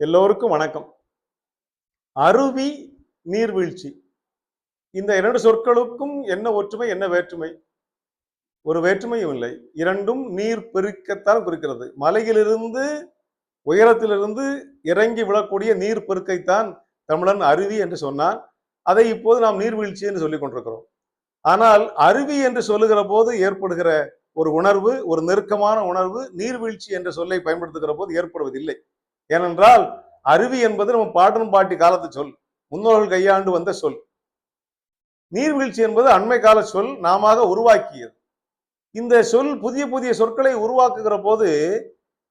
எல்லோருக்கும் வணக்கம். அருவி நீர்வீழ்ச்சி. இந்த இரண்டு சொற்களுக்கும் என்ன ஒற்றுமை என்ன வேற்றுமை? ஒரு வேற்றுமையும் இல்லை. இரண்டும் நீர் பெருக்கத்தான் குறிக்கிறது மலையிலிருந்து உயரத்திலிருந்து இறங்கி விழக்கூடிய நீர் பெருக்கைத்தான் தமிழன் அருவி என்று சொன்னான். அதை இப்போது நாம் நீர்வீழ்ச்சி என்று சொல்லிக் கொண்டிருக்கிறோம். ஆனால் அருவி என்று சொல்லுகிற போது ஏற்படுகிற ஒரு உணர்வு ஒரு நெருக்கமான உணர்வு நீர்வீழ்ச்சி என்ற சொல்லை பயன்படுத்துகிற போது ஏற்படுவதில்லை. ஏனென்றால் அருவி என்பது நம்ம பாட்டன் பாட்டி காலத்து சொல் முன்னோர்கள் கையாண்டு வந்த சொல். நீர்வீழ்ச்சி என்பது அண்மை கால சொல் நாம உருவாக்கியது. இந்த சொல் புதிய புதிய சொற்களை உருவாக்குகிற போது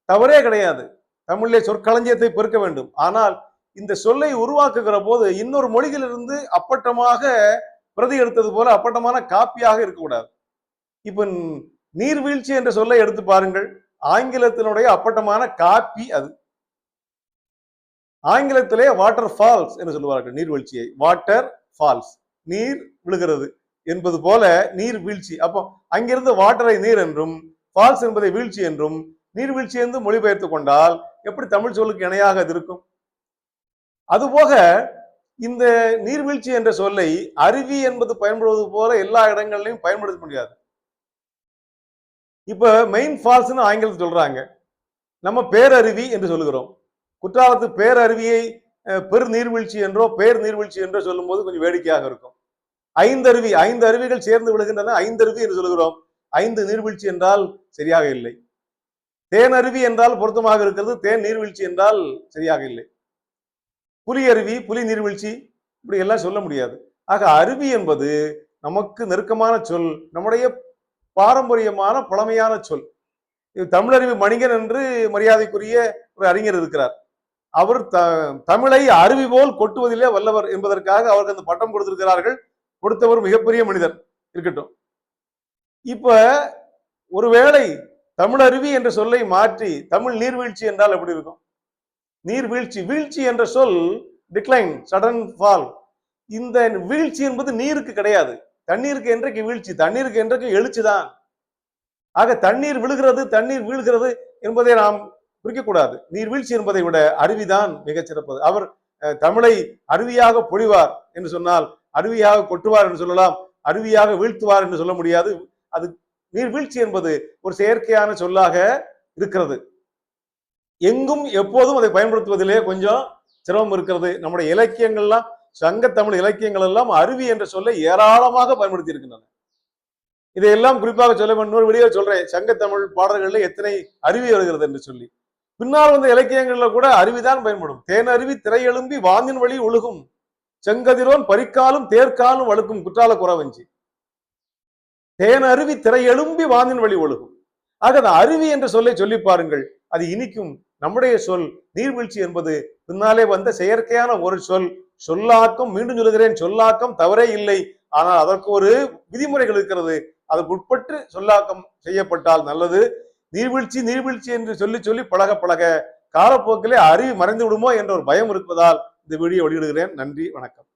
தவறே கிடையாது. தமிழிலே சொற்களஞ்சியத்தை பெருக்க வேண்டும். ஆனால் இந்த சொல்லை உருவாக்குகிற போது இன்னொரு மொழியிலிருந்து அப்பட்டமாக பிரதி எடுத்தது போல அப்பட்டமான காப்பியாக இருக்கக்கூடாது. இப்ப நீர்வீழ்ச்சி என்ற சொல்லை எடுத்து பாருங்கள். ஆங்கிலத்தினுடைய அப்பட்டமான காப்பி அது. ஆங்கிலத்திலே வாட்டர் ஃபால்ஸ் என்று சொல்லுவார்கள் நீர்வீழ்ச்சியை. வாட்டர் ஃபால்ஸ் நீர் விழுகிறது என்பது போல நீர் வீழ்ச்சி. அப்போ அங்கிருந்து வாட்டரை நீர் என்றும் ஃபால்ஸ் என்பதை வீழ்ச்சி என்றும் நீர்வீழ்ச்சி என்று மொழிபெயர்த்து கொண்டால் எப்படி தமிழ் சொல்லுக்கு இணையாக அது இருக்கும்? அதுபோக இந்த நீர்வீழ்ச்சி என்ற சொல்லை அருவி என்பது பயன்படுவது போல எல்லா இடங்கள்லையும் பயன்படுத்த முடியாது. இப்ப மெயின் ஃபால்ஸ்னு ஆங்கிலத்தில் சொல்றாங்க. நம்ம பேரருவி என்று சொல்லுகிறோம். குற்றாலத்து பேரருவியை பெரு நீர்வீழ்ச்சி என்றோ பேர் நீர்வீழ்ச்சி என்றோ சொல்லும்போது கொஞ்சம் வேடிக்கையாக இருக்கும். ஐந்தருவி ஐந்து அருவிகள் சேர்ந்து விழுகின்றன. ஐந்தருவி என்று சொல்கிறோம். ஐந்து நீர்வீழ்ச்சி என்றால் சரியாக இல்லை. தேன் அருவி என்றால் பொருத்தமாக இருக்கிறது. தேன் நீர்வீழ்ச்சி என்றால் சரியாக இல்லை. புலி அருவி புலி நீர்வீழ்ச்சி இப்படி எல்லாம் சொல்ல முடியாது. ஆக அருவி என்பது நமக்கு நெருக்கமான சொல் நம்முடைய பாரம்பரியமான பழமையான சொல். தமிழறிவு மணிகன் என்று மரியாதைக்குரிய ஒரு அறிஞர் இருக்கிறார். அவர் த தமிழை அருவி போல் கொட்டுவதிலே வல்லவர் என்பதற்காக அவருக்கு அந்த பட்டம் கொடுத்திருக்கிறார்கள். கொடுத்தவர் மிகப்பெரிய மனிதர் இருக்கட்டும். இப்ப ஒருவேளை தமிழருவி என்ற சொல்லை மாற்றி தமிழ் நீர்வீழ்ச்சி என்றால் எப்படி இருக்கும்? நீர்வீழ்ச்சி வீழ்ச்சி என்ற சொல் டிக்ளைன் சடன் ஃபால் இந்த வீழ்ச்சி என்பது நீருக்கு கிடையாது. தண்ணீருக்கு என்றைக்கு வீழ்ச்சி? தண்ணீருக்கு என்றைக்கு எழுச்சி தான் ஆக தண்ணீர் விழுகிறது தண்ணீர் வீழ்கிறது என்பதை நாம் குறிக்கக்கூடாது. நீர்வீழ்ச்சி என்பதை விட அருவிதான் மிகச் சிறப்பது. அவர் தமிழை அருவியாக பொழிவார் என்று சொன்னால் அருவியாக கொட்டுவார் என்று சொல்லலாம் அருவியாக வீழ்த்துவார் என்று சொல்ல முடியாது. அது நீர்வீழ்ச்சி என்பது ஒரு செயற்கையான சொல்லாக இருக்கிறது. எங்கும் எப்போதும் அதை பயன்படுத்துவதிலே கொஞ்சம் சிரமம் இருக்கிறது. நம்முடைய இலக்கியங்கள்லாம் சங்க தமிழ் இலக்கியங்கள் எல்லாம் அருவி என்ற சொல்லை ஏராளமாக பயன்படுத்தி இருக்கின்றன இதையெல்லாம் குறிப்பாக சொல்ல இன்னொரு வெளியே சொல்றேன். சங்க தமிழ் பாடல்களில் எத்தனை அருவி வருகிறது என்று சொல்லி. பின்னால் வந்த இலக்கியங்கள்ல கூட அருவிதான் பயன்படும். தேன் அருவி திரையெழும்பி வாந்தின் வழி ஒழுகும். செங்கதிரோன் பறிக்காலும் தேர்க்காலும் வழுக்கும் குற்றால குறவஞ்சி. தேன் அருவி திரையெழும்பி வாந்தின் வழி ஒழுகும். ஆக அந்த அருவி என்ற சொல்லை சொல்லி பாருங்கள். அது இனிக்கும் நம்முடைய சொல். நீர்வீழ்ச்சி என்பது பின்னாலே வந்த செயற்கையான ஒரு சொல். சொல்லாக்கம் மீண்டும் சொல்லுகிறேன் சொல்லாக்கம் தவறே இல்லை. ஆனால் அதற்கு ஒரு விதிமுறைகள் இருக்கிறது. அதற்கு உட்பட்டு சொல்லாக்கம் செய்யப்பட்டால் நல்லது. நீர்வீழ்ச்சி நீர்வீழ்ச்சி என்று சொல்லி சொல்லி பழக பழக காலப்போக்கிலே அறிவு மறைந்து விடுமோ என்ற ஒரு பயம் இருப்பதால் இந்த வீடியோ வெளியிடுகிறேன். நன்றி வணக்கம்.